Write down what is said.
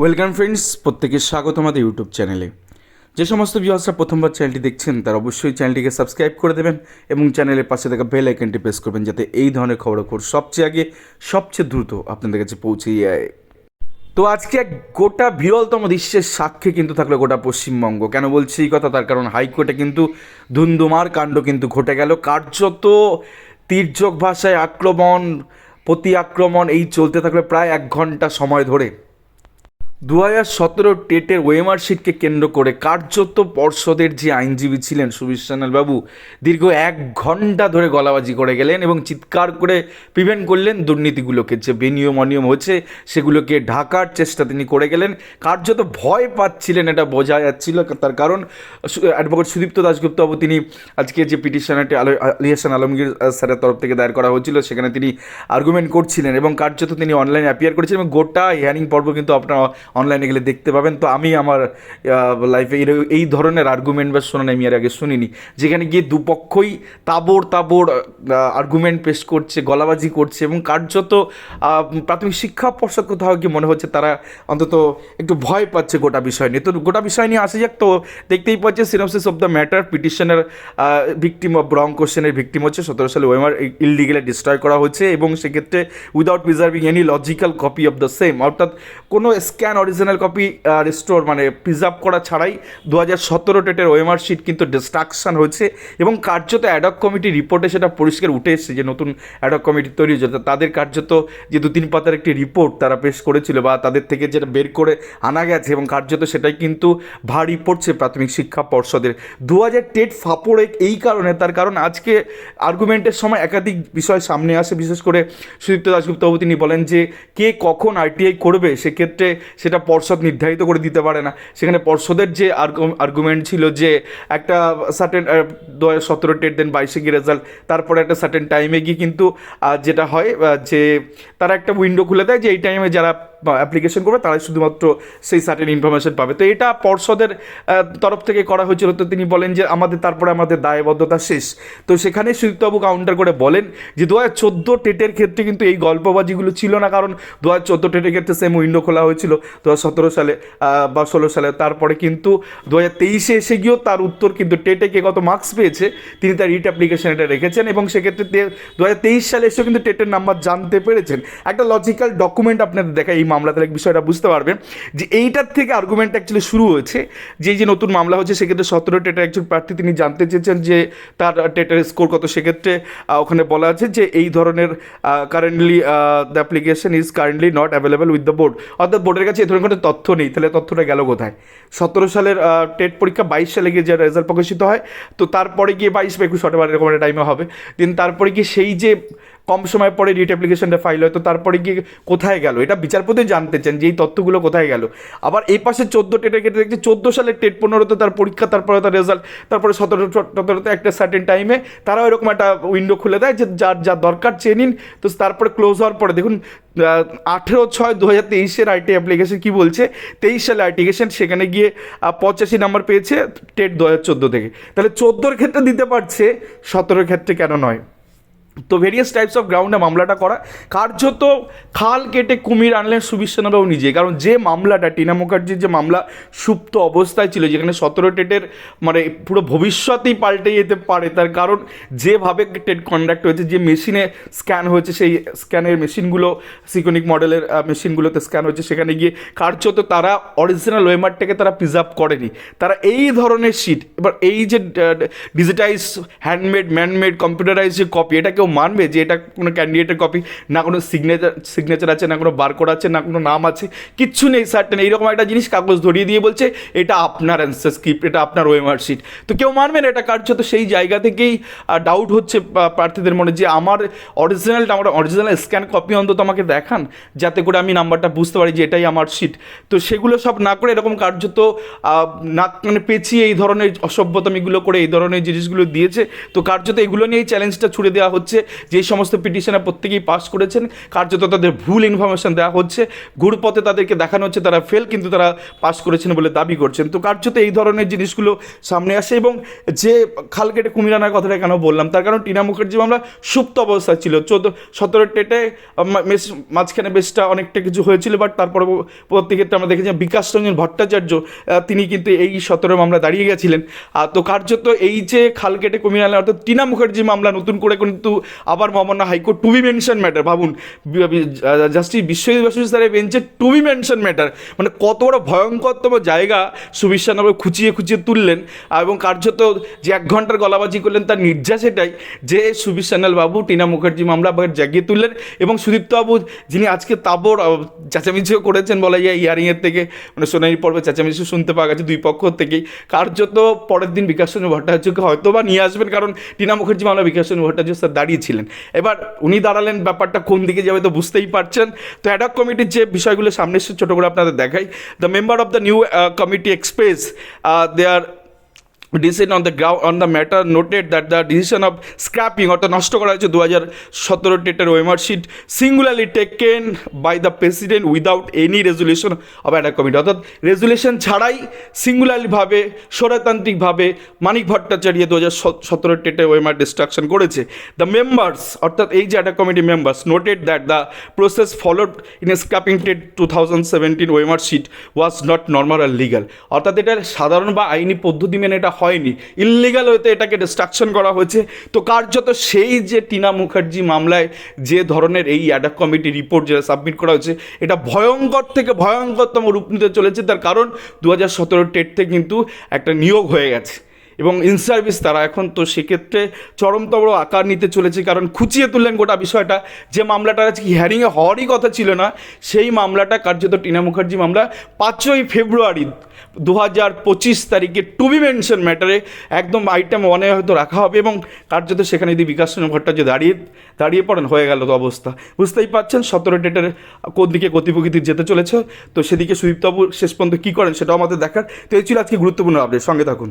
Welcome friends প্রত্যেকে স্বাগত আমাদের ইউটিউব চ্যানেলে। যে সমস্ত ভিউয়ার্সরা প্রথমবার চ্যানেলটি দেখছেন, তারা অবশ্যই চ্যানেলটিকে সাবস্ক্রাইব করে দেবেন এবং চ্যানেলের পাশে থাকা বেল আইকনটি প্রেস করবেন যাতে এই ধরনের খবর খবরাখবর সবচেয়ে আগে, সবচেয়ে দ্রুত আপনাদের কাছে পৌঁছে যায়। তো আজকে এক গোটা বিরলতম দৃশ্যের সাক্ষী কিন্তু থাকল গোটা পশ্চিমবঙ্গ। কেন বলছি এই কথা? তার কারণ হাইকোর্টে কিন্তু ধুন্ধুমার কাণ্ড কিন্তু ঘটে গেল। কার্যত তীর্যক ভাষায় আক্রমণ, প্রতি আক্রমণ এই চলতে থাকল প্রায় এক ঘণ্টা সময় ধরে। দু হাজার সতেরো টেটের ওয়েমার শিটকে কেন্দ্র করে কার্যত পর্ষদের যে আইনজীবী ছিলেন সুবিশ বাবু, দীর্ঘ এক ঘণ্টা ধরে গলাবাজি করে গেলেন এবং চিৎকার করে প্রিভেন্ট করলেন দুর্নীতিগুলোকে। যে বেনিয়ম অনিয়ম হচ্ছে সেগুলোকে ঢাকার চেষ্টা তিনি করে গেলেন। কার্যত ভয় পাচ্ছিলেন, এটা বোঝা যাচ্ছিল তার কারণ। অ্যাডভোকেট সুদীপ্ত দাশগুপ্ত বাবু তিনি আজকে যে পিটিশনারটি আলো আলী হাসান আলমগীর স্যারের তরফ থেকে দায়ের করা হয়েছিল, সেখানে তিনি আর্গুমেন্ট করছিলেন এবং কার্যত তিনি অনলাইনে অ্যাপিয়ার করেছিলেন এবং গোটা হিয়ারিং পর্ব কিন্তু আপনারা অনলাইনে গেলে দেখতে পাবেন। তো আমি আমার লাইফে এই ধরনের আর্গুমেন্ট বা শোনা আমি আর আগে শুনিনি। যেখানে গিয়ে দুপক্ষই তাবড় তাবড় আর্গুমেন্ট পেশ করছে, গলাবাজি করছে এবং কার্যত প্রাথমিক শিক্ষা পর্ষদ কোথাও গিয়ে মনে হচ্ছে, তারা অন্তত একটু ভয় পাচ্ছে গোটা বিষয় নিয়ে। তো গোটা বিষয় নিয়ে আসে যাক, তো দেখতেই পাচ্ছে সিনোপসিস অফ দ্য ম্যাটার পিটিশনের ভিকটিম অফ রং কোশ্চেনের ভিকটিম হচ্ছে সতেরো সালে ওয়েমার ইললিগেলে ডিস্ট্রয় করা হয়েছে এবং সেক্ষেত্রে without preserving any logical copy of the same অর্থাৎ কোনো স্ক্যান অরিজিনাল কপি রিস্টোর মানে প্রিজার্ভ করা ছাড়াই দু হাজার সতেরো টেটের ওয়েমার শিট কিন্তু ডিস্ট্রাকশন হয়েছে এবং কার্যত অ্যাডক কমিটির রিপোর্টে সেটা পরিষ্কার উঠে এসেছে যে নতুন অ্যাডক কমিটি তৈরি হয়েছে। তাদের কার্যত যে দু তিন পাতার একটি রিপোর্ট তারা পেশ করেছিল বা তাদের থেকে যেটা বের করে আনা গেছে এবং কার্যত সেটাই কিন্তু ভারী পড়ছে প্রাথমিক শিক্ষা পর্ষদের। দু হাজার টেট ফাপড়ে এই কারণে, তার কারণ আজকে আর্গুমেন্টের সময় একাধিক বিষয় সামনে আসে। বিশেষ করে সুদীপ্ত দাসগুপ্তবাবু তিনি বলেন যে কে কখন আরটিআই করবে, সেক্ষেত্রে সেটা পর্ষদ নির্ধারিত করে দিতে পারে না। সেখানে পর্ষদের যে আর্গুমেন্ট ছিল যে একটা সার্টেন দু হাজার সতেরো টেট দেন বাইশে গিয়ে রেজাল্ট তারপরে একটা সার্টেন টাইমে গিয়ে কিন্তু যেটা হয় যে তারা একটা উইন্ডো খুলে দেয় যে এই টাইমে যারা অ্যাপ্লিকেশন করবে, তারাই শুধুমাত্র সেই সার্টেন ইনফরমেশন পাবে। তো এটা পর্ষদের তরফ থেকে করা হয়েছিল। তো তিনি বলেন যে, আমাদের, তারপরে আমাদের দায়বদ্ধতা শেষ। তো সেখানে সুদীপ্তবাবু কাউন্টার করে বলেন যে, দু হাজার চোদ্দ টেটের ক্ষেত্রে কিন্তু এই গল্পবাজিগুলো ছিল না। কারণ দু হাজার চোদ্দ টেটের ক্ষেত্রে সেম উইন্ডো খোলা হয়েছিল দু হাজার সতেরো সালে বা ষোলো সালে। তারপরে কিন্তু দু হাজার তেইশে এসে গিয়েও তার উত্তর কিন্তু টেটে কে কত মার্কস পেয়েছে, তিনি তার রিট অ্যাপ্লিকেশন এটা রেখেছেন এবং সেক্ষেত্রে দু হাজার তেইশ সালে এসেও কিন্তু টেটের নাম্বার জানতে পেরেছেন। একটা লজিক্যাল ডকুমেন্ট আপনাদের দেখা এই মামলা তাহলে বিষয়টা বুঝতে পারবেন যে এইটার থেকে আর্গুমেন্ট অ্যাকচুয়ালি শুরু হয়েছে। যে যে নতুন মামলা হচ্ছে, সেক্ষেত্রে সতেরো টেটার একজন প্রার্থী তিনি জানতে চেয়েছেন যে তার টেটার স্কোর কত। সেক্ষেত্রে ওখানে বলা আছে যে এই ধরনের currently the application is currently not available with the board অর্থাৎ বোর্ডের কাছে এই ধরনের কোনো তথ্য নেই। তাহলে তথ্যটা গেল কোথায়? সতেরো সালের টেট পরীক্ষা বাইশ সালে গিয়ে যে রেজাল্ট প্রকাশিত হয়, তো তারপরে গিয়ে বাইশ বা একুশ অটোবার এরকম একটা টাইমে হবে। দেন তারপরে গিয়ে সেই যে কম সময় পরে রিট অ্যাপ্লিকেশনটা ফাইল হয়, তো তারপরে গিয়ে কোথায় গেল? এটা বিচারপতি জানতে চান যে এই তথ্যগুলো কোথায় গেল। আবার এই পাশে চোদ্দ টেটের ক্ষেত্রে দেখছি, চোদ্দ সালের টেট পনেরোতে তার পরীক্ষা, তারপরে তার রেজাল্ট তারপরে সতেরো, সতেরোতে একটা সার্টেন টাইমে তারাও এরকম একটা উইন্ডো খুলে দেয় যে যার যা দরকার চেয়ে নিন। তো তারপরে ক্লোজ হওয়ার পরে দেখুন আঠেরো ছয় দু হাজার তেইশের আইটি অ্যাপ্লিকেশন কী বলছে? তেইশ সালে আইটিকেশন সেখানে গিয়ে পঁচাশি নাম্বার পেয়েছে টেট দু হাজার চোদ্দ থেকে। তাহলে চোদ্দোর ক্ষেত্রে দিতে পারছে, সতেরোর ক্ষেত্রে কেন নয়? তো ভেরিয়াস টাইপস অফ গ্রাউন্ডে মামলাটা করা। কার্যত খাল কেটে কুমির আনলেন সুবিশ্বনাথবাবু নিজে কারণ যে মামলাটা, টিনা মুখার্জির যে মামলা সুপ্ত অবস্থায় ছিল, যেখানে সতেরো টেটের মানে পুরো ভবিষ্যতেই পাল্টে যেতে পারে, তার কারণ যেভাবে টেট কন্ডাক্ট হয়েছে, যে মেশিনে স্ক্যান হয়েছে, সেই স্ক্যানের মেশিনগুলো, সিকোনিক মডেলের মেশিনগুলোতে স্ক্যান হয়েছে, সেখানে গিয়ে কার্যত তারা অরিজিনাল ওয়েমারটাকে তারা প্রিজার্ভ করেনি। তারা এই ধরনের শিট এবার এই যে ডিজিটাইজ হ্যান্ডমেড ম্যানমেড কম্পিউটারাইজ যে কপি এটা কেউ মানবে যে এটা কোনো ক্যান্ডিডেটের কপি না কোনো সিগনেচার সিগনেচার আছে না কোনো বারকোড আছে না কোনো নাম আছে কিচ্ছু নেই সার্টেন এইরকম একটা জিনিস কাগজ ধরিয়ে দিয়ে বলছে এটা আপনার অ্যান্সার স্ক্রিপ্ট এটা আপনার ওয়েমার শিট তো কেউ মানবে না এটা কার্য তো সেই জায়গা থেকেই ডাউট হচ্ছে প্রার্থীদের মনে যে আমার অরিজিনালটা আমার অরিজিনাল স্ক্যান কপি অন্তত আমাকে দেখান যাতে করে আমি নাম্বারটা বুঝতে পারি যে এটাই আমার শিট তো সেগুলো সব না করে এরকম কার্যত আহ, নাক মানে পেঁচিয়ে এই ধরনের অসভ্যতামিগুলো করে এই ধরনের জিনিসগুলো দিয়েছে তো কার্যত এগুলো নিয়েই চ্যালেঞ্জটা ছুড়ে দেওয়া হচ্ছে। হচ্ছে যেই সমস্ত পিটিশনে প্রত্যেকেই পাস করেছেন, কার্যত তাদের ভুল ইনফরমেশন দেওয়া হচ্ছে ঘুরপথে তাদেরকে দেখানো হচ্ছে, তারা ফেল কিন্তু তারা পাস করেছেন বলে দাবি করছেন। তো কার্যত এই ধরনের জিনিসগুলো সামনে আসে এবং যে খাল কেটে কুমির আনার কথাটা কেন বললাম, তার কারণ টিনা মুখার্জি মামলা সুপ্ত অবস্থা ছিল। চোদ্দ সতেরো টেটে মাঝখানে বেশটা অনেকটা কিছু হয়েছিল বাট তারপর পরবর্তী ক্ষেত্রে আমরা দেখেছি বিকাশ রঞ্জন ভট্টাচার্য তিনি কিন্তু এই সতেরো মামলা দাঁড়িয়ে গেছিলেন। তো কার্যত এই যে খাল কেটে কমিয়ে আনলেন অর্থাৎ টিনা মুখার্জি মামলা নতুন করে কিন্তু আবার মহামান্য high court to be mention matter ভাবুন জাস্টিস বিশ্বজিৎ বসু স্যারের বেঞ্চে টু বি মেনশন ম্যাটার মানে কত বড় ভয়ঙ্করতম জায়গা সুবিশ্বানবাবু খুঁচিয়ে খুঁচিয়ে তুললেন, এবং কার্যত যে এক ঘণ্টার গলাবাজি করলেন তার নির্যাস এটাই, যে সুবিশ্বানাল বাবু টিনা মুখার্জি, মামলা জাগিয়ে তুললেন, এবং সুদীপ্ত বাবু যিনি আজকে তাবর চেঁচামেচিও করেছেন বলা যায় ইয়ারিংয়ের থেকে মানে সোনাই পর্বে চেঁচামেচি শুনতে পাওয়া গেছে দুই পক্ষ থেকেই, কার্যত পরের দিন বিকাশ চন্দ্র ভট্টাচার্যকে হয়তো বা নিয়ে আসবেন, কারণ টিনা মুখার্জি, মামলা বিকাশ চন্দ্র ভট্টাচার্য, স্যার দাঁড়িয়েছিলেন। এবার উনি দাঁড়ালেন, ব্যাপারটা কোন দিকে যাবে তো বুঝতেই পারছেন। তো অ্যাডক কমিটির যে বিষয়গুলো সামনে এসে ছোটো করে আপনাদের দেখাই। The member of the new committee express they are decision on the ground, on the matter noted that the decision of scrapping অর্থাৎ নষ্ট করা হয়েছে দু হাজার সতেরো টেটের OMR sheet singularly taken by the president without any resolution of ad committee অর্থাৎ resolution ছাড়াই সিঙ্গুলারলিভাবে স্বরতান্ত্রিকভাবে মানিক ভট্টাচার্য দু হাজার সতেরো টেটে ওয়েমার ডিস্ট্রাকশন করেছে। দ্য মেম্বার্স অর্থাৎ এই যে ad committee members noted that the process followed in scrapping TET two thousand seventeen OMR sheet was not normal or legal অর্থাৎ এটা সাধারণ বা আইনি পদ্ধতি মেনে এটা হয়নি। ইল্লিগাল ওয়েতে এটাকে ডিস্ট্রাকশন করা হয়েছে। তো কার্যত সেই যে টিনা মুখার্জি মামলায় যে ধরনের এই অ্যাডাক কমিটি রিপোর্ট যেটা সাবমিট করা হয়েছে, এটা ভয়ঙ্কর থেকে ভয়ঙ্করতম রূপ নিতে চলেছে। তার কারণ দু হাজার সতেরো টেটতে কিন্তু একটা নিয়োগ হয়ে গেছে। এবং ইন সার্ভিস তারা এখন তো সেক্ষেত্রে চরমতম আকার নিতে চলেছে। কারণ খুঁচিয়ে তুললেন গোটা বিষয়টা। যে মামলাটা আজকে হিয়ারিংয়ে হওয়ারই কথা ছিল না, সেই মামলাটা কার্যত টিনা মুখার্জি মামলা পাঁচই ফেব্রুয়ারি দু হাজার পঁচিশ তারিখে টু বি মেনশন ম্যাটারে একদম আইটেম ওয়ানে হয়তো রাখা হবে এবং কার্যত সেখানে যদি বিকাশ ভট্টাচার্য দাঁড়িয়ে দাঁড়িয়ে পড়েন, হয়ে গেল তো অবস্থা। বুঝতেই পারছেন সতেরো ডেটের কোন দিকে গতি প্রকৃতি যেতে চলেছে। তো সেদিকে সুদীপ্তবাবু শেষ পর্যন্ত কী করেন সেটাও আমাদের দেখার। তো এই ছিল আজকে গুরুত্বপূর্ণ আপডেট সঙ্গে থাকুন।